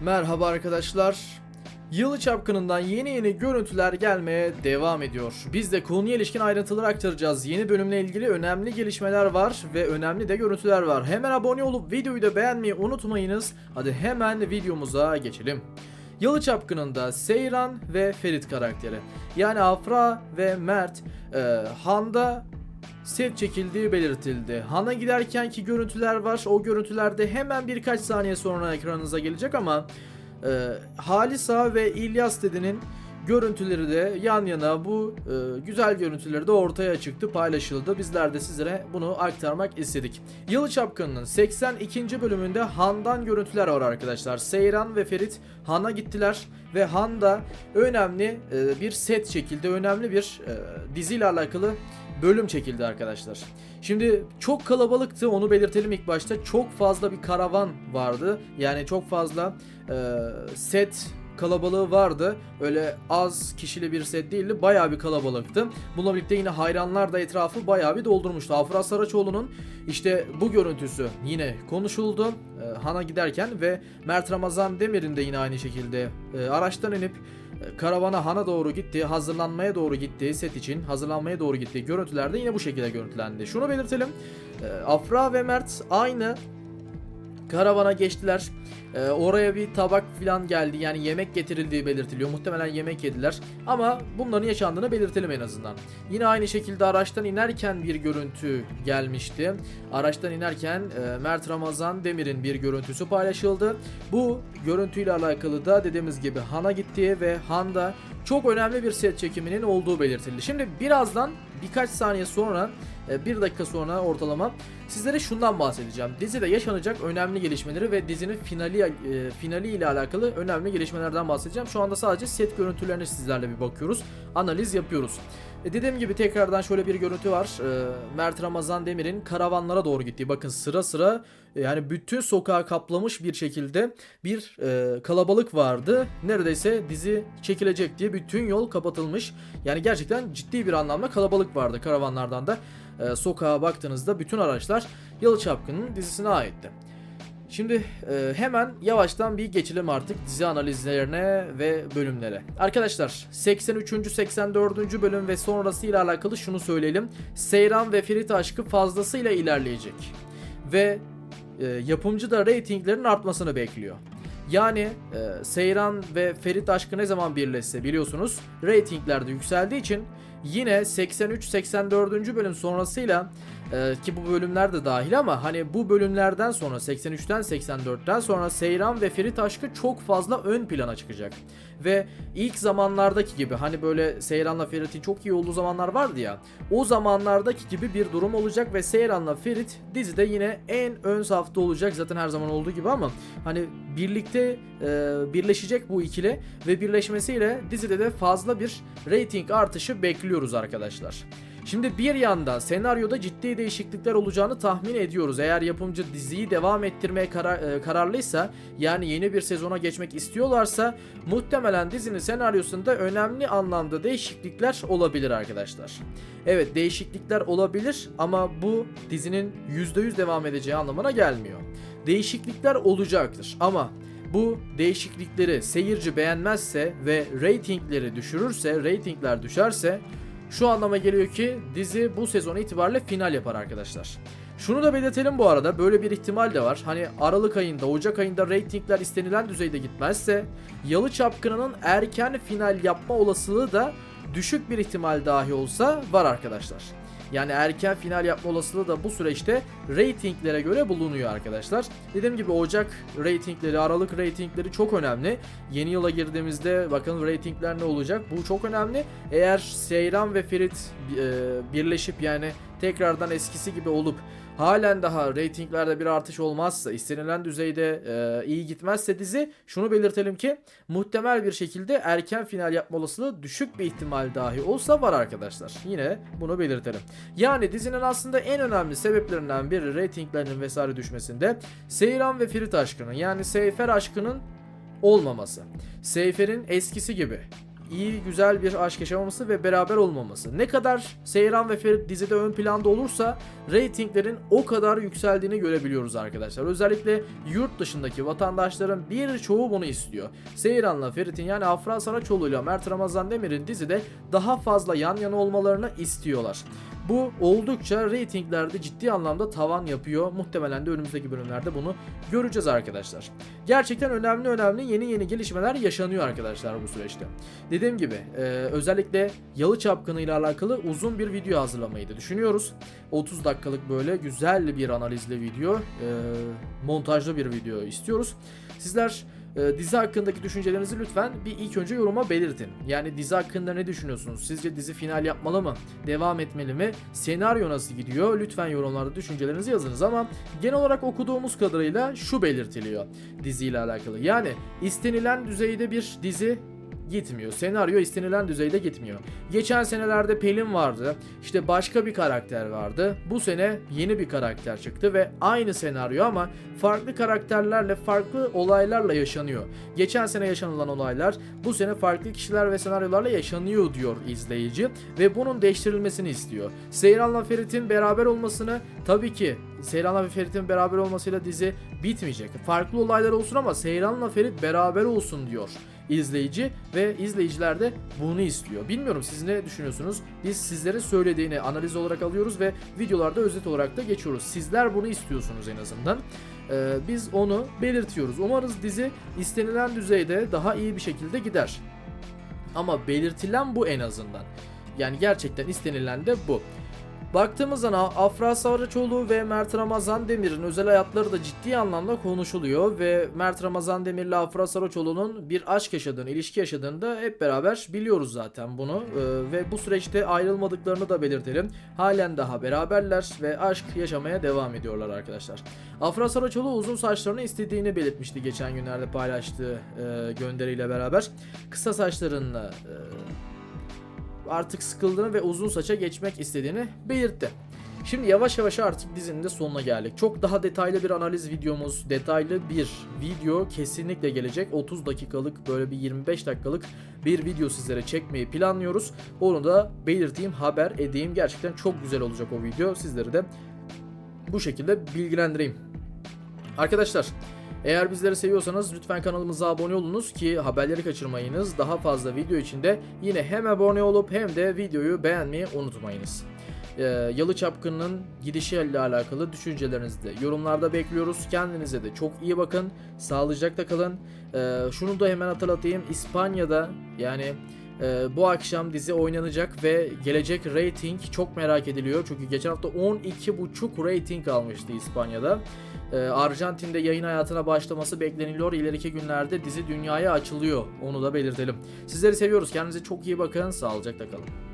Merhaba arkadaşlar. Yılı Çapkını'ndan yeni yeni görüntüler gelmeye devam ediyor. Biz de konuya ilişkin ayrıntıları aktaracağız. Yeni bölümle ilgili önemli gelişmeler var ve önemli de görüntüler var. Hemen abone olup videoyu da beğenmeyi unutmayınız. Hadi hemen videomuza geçelim. Yalı Çapkını'nda Seyran ve Ferit karakteri. Yani Afra ve Mert e, Han'da set çekildiği belirtildi. Han'a giderkenki görüntüler var. O görüntülerde hemen birkaç saniye sonra ekranınıza gelecek ama e, Halisa ve İlyas dedenin görüntüleri de yan yana bu e, güzel görüntüleri de ortaya çıktı, paylaşıldı. Bizler de sizlere bunu aktarmak istedik. Yalı Çapkını'nın 82. bölümünde Han'dan görüntüler var arkadaşlar. Seyran ve Ferit Han'a gittiler ve Han'da önemli e, bir set çekildi. Önemli bir e, diziyle alakalı bölüm çekildi arkadaşlar. Şimdi çok kalabalıktı onu belirtelim ilk başta. Çok fazla bir karavan vardı. Yani çok fazla e, set kalabalığı vardı. Öyle az kişili bir set değildi. Bayağı bir kalabalıktı. Bununla birlikte yine hayranlar da etrafı bayağı bir doldurmuştu. Afra Saraçoğlu'nun işte bu görüntüsü yine konuşuldu. E, Han'a giderken ve Mert Ramazan Demir'in de yine aynı şekilde e, araçtan inip karavana Han'a doğru gitti, hazırlanmaya doğru gitti, set için hazırlanmaya doğru gittiği görüntülerde yine bu şekilde görüntülendi. Şunu belirtelim. e, Afra ve Mert aynı karavana geçtiler. E, oraya bir tabak falan geldi. Yani yemek getirildiği belirtiliyor. Muhtemelen yemek yediler. Ama bunların yaşandığını belirtelim en azından. Yine aynı şekilde araçtan inerken bir görüntü gelmişti. Araçtan inerken e, Mert Ramazan Demir'in bir görüntüsü paylaşıldı. Bu görüntüyle alakalı da dediğimiz gibi Han'a gittiği ve Han'da çok önemli bir set çekiminin olduğu belirtildi. Şimdi birazdan birkaç saniye sonra e, bir dakika sonra ortalama sizlere şundan bahsedeceğim. Dizide yaşanacak önemli gelişmeleri ve dizinin finali e, finali ile alakalı önemli gelişmelerden bahsedeceğim. Şu anda sadece set görüntülerine sizlerle bir bakıyoruz. Analiz yapıyoruz. E, dediğim gibi tekrardan şöyle bir görüntü var. E, Mert Ramazan Demir'in karavanlara doğru gittiği. Bakın sıra sıra e, yani bütün sokağı kaplamış bir şekilde bir e, kalabalık vardı. Neredeyse dizi çekilecek diye bütün yol kapatılmış. Yani gerçekten ciddi bir anlamda kalabalık vardı karavanlardan da. E, sokağa baktığınızda bütün araçlar Yalı Çapkın'ın dizisine aitti. Şimdi e, hemen yavaştan bir geçelim artık dizi analizlerine ve bölümlere. Arkadaşlar 83. 84. bölüm ve sonrasıyla alakalı şunu söyleyelim. Seyran ve Ferit aşkı fazlasıyla ilerleyecek. Ve e, yapımcı da reytinglerin artmasını bekliyor. Yani e, Seyran ve Ferit aşkı ne zaman birleşse biliyorsunuz reytingler de yükseldiği için yine 83-84. bölüm sonrasıyla ee, ki bu bölümler de dahil ama hani bu bölümlerden sonra 83'ten 84'ten sonra Seyran ve Ferit aşkı çok fazla ön plana çıkacak. Ve ilk zamanlardaki gibi hani böyle Seyran'la Ferit'in çok iyi olduğu zamanlar vardı ya. O zamanlardaki gibi bir durum olacak ve Seyran'la Ferit dizide yine en ön safta olacak zaten her zaman olduğu gibi ama hani birlikte e, birleşecek bu ikili ve birleşmesiyle dizide de fazla bir rating artışı bekliyoruz arkadaşlar. Şimdi bir yandan senaryoda ciddi değişiklikler olacağını tahmin ediyoruz. Eğer yapımcı diziyi devam ettirmeye karar, e, kararlıysa yani yeni bir sezona geçmek istiyorlarsa muhtemelen dizinin senaryosunda önemli anlamda değişiklikler olabilir arkadaşlar. Evet değişiklikler olabilir ama bu dizinin %100 devam edeceği anlamına gelmiyor. Değişiklikler olacaktır ama bu değişiklikleri seyirci beğenmezse ve reytingleri düşürürse, reytingler düşerse şu anlama geliyor ki dizi bu sezon itibariyle final yapar arkadaşlar. Şunu da belirtelim bu arada böyle bir ihtimal de var. Hani Aralık ayında, Ocak ayında reytingler istenilen düzeyde gitmezse Yalı Çapkını'nın erken final yapma olasılığı da düşük bir ihtimal dahi olsa var arkadaşlar. Yani erken final yapma olasılığı da bu süreçte reytinglere göre bulunuyor arkadaşlar. Dediğim gibi Ocak reytingleri, Aralık reytingleri çok önemli. Yeni yıla girdiğimizde bakın reytingler ne olacak? Bu çok önemli. Eğer Seyran ve Ferit e, birleşip yani tekrardan eskisi gibi olup halen daha reytinglerde bir artış olmazsa, istenilen düzeyde e, iyi gitmezse dizi şunu belirtelim ki muhtemel bir şekilde erken final yapma olasılığı düşük bir ihtimal dahi olsa var arkadaşlar. Yine bunu belirtelim. Yani dizinin aslında en önemli sebeplerinden biri reytinglerinin vesaire düşmesinde Seyran ve Ferit aşkının yani Seyfer aşkının olmaması. Seyfer'in eskisi gibi iyi güzel bir aşk yaşamaması ve beraber olmaması. Ne kadar Seyran ve Ferit dizide ön planda olursa reytinglerin o kadar yükseldiğini görebiliyoruz arkadaşlar. Özellikle yurt dışındaki vatandaşların birçoğu bunu istiyor. Seyran'la Ferit'in yani Afra Saraçoğlu'yla Mert Ramazan Demir'in dizide daha fazla yan yana olmalarını istiyorlar. Bu oldukça reytinglerde ciddi anlamda tavan yapıyor. Muhtemelen de önümüzdeki bölümlerde bunu göreceğiz arkadaşlar. Gerçekten önemli önemli yeni yeni gelişmeler yaşanıyor arkadaşlar bu süreçte. Dediğim gibi e, özellikle Yalı Çapkını ile alakalı uzun bir video hazırlamayı da düşünüyoruz. 30 dakikalık böyle güzel bir analizli video, e, montajlı bir video istiyoruz. Sizler e, dizi hakkındaki düşüncelerinizi lütfen bir ilk önce yoruma belirtin. Yani dizi hakkında ne düşünüyorsunuz? Sizce dizi final yapmalı mı? Devam etmeli mi? Senaryo nasıl gidiyor? Lütfen yorumlarda düşüncelerinizi yazınız ama genel olarak okuduğumuz kadarıyla şu belirtiliyor diziyle alakalı. Yani istenilen düzeyde bir dizi gitmiyor. Senaryo istenilen düzeyde gitmiyor. Geçen senelerde Pelin vardı. İşte başka bir karakter vardı. Bu sene yeni bir karakter çıktı ve aynı senaryo ama farklı karakterlerle, farklı olaylarla yaşanıyor. Geçen sene yaşanılan olaylar bu sene farklı kişiler ve senaryolarla yaşanıyor diyor izleyici ve bunun değiştirilmesini istiyor. Seyran'la Ferit'in beraber olmasını tabii ki Seyran'la ve Ferit'in beraber olmasıyla dizi bitmeyecek. Farklı olaylar olsun ama Seyran'la Ferit beraber olsun diyor izleyici ve izleyiciler de bunu istiyor. Bilmiyorum siz ne düşünüyorsunuz? Biz sizlerin söylediğini analiz olarak alıyoruz ve videolarda özet olarak da geçiyoruz. Sizler bunu istiyorsunuz en azından. Ee, biz onu belirtiyoruz. Umarız dizi istenilen düzeyde daha iyi bir şekilde gider. Ama belirtilen bu en azından. Yani gerçekten istenilen de bu. Baktığımız zaman Afra Saraçoğlu ve Mert Ramazan Demir'in özel hayatları da ciddi anlamda konuşuluyor ve Mert Ramazan Demir ile Afra Saraçoğlu'nun bir aşk yaşadığını, ilişki yaşadığını da hep beraber biliyoruz zaten bunu Ee, ve bu süreçte ayrılmadıklarını da belirtelim. Halen daha beraberler ve aşk yaşamaya devam ediyorlar arkadaşlar. Afra Saraçoğlu uzun saçlarını istediğini belirtmişti geçen günlerde paylaştığı e, gönderiyle beraber. Kısa saçlarını e, artık sıkıldığını ve uzun saça geçmek istediğini belirtti. Şimdi yavaş yavaş artık dizinin de sonuna geldik. Çok daha detaylı bir analiz videomuz, detaylı bir video kesinlikle gelecek. 30 dakikalık böyle bir 25 dakikalık bir video sizlere çekmeyi planlıyoruz. Onu da belirteyim, haber edeyim. Gerçekten çok güzel olacak o video. Sizleri de bu şekilde bilgilendireyim. Arkadaşlar eğer bizleri seviyorsanız lütfen kanalımıza abone olunuz ki haberleri kaçırmayınız. Daha fazla video için de yine hem abone olup hem de videoyu beğenmeyi unutmayınız. Ee, Yalı Çapkın'ın gidişiyle alakalı düşüncelerinizi de yorumlarda bekliyoruz. Kendinize de çok iyi bakın. Sağlıcakla kalın. Ee, şunu da hemen hatırlatayım. İspanya'da yani e, bu akşam dizi oynanacak ve gelecek rating çok merak ediliyor. Çünkü geçen hafta 12.5 rating almıştı İspanya'da. Ee, Arjantin'de yayın hayatına başlaması bekleniliyor. İleriki günlerde dizi dünyaya açılıyor. Onu da belirtelim. Sizleri seviyoruz. Kendinize çok iyi bakın. Sağlıcakla kalın.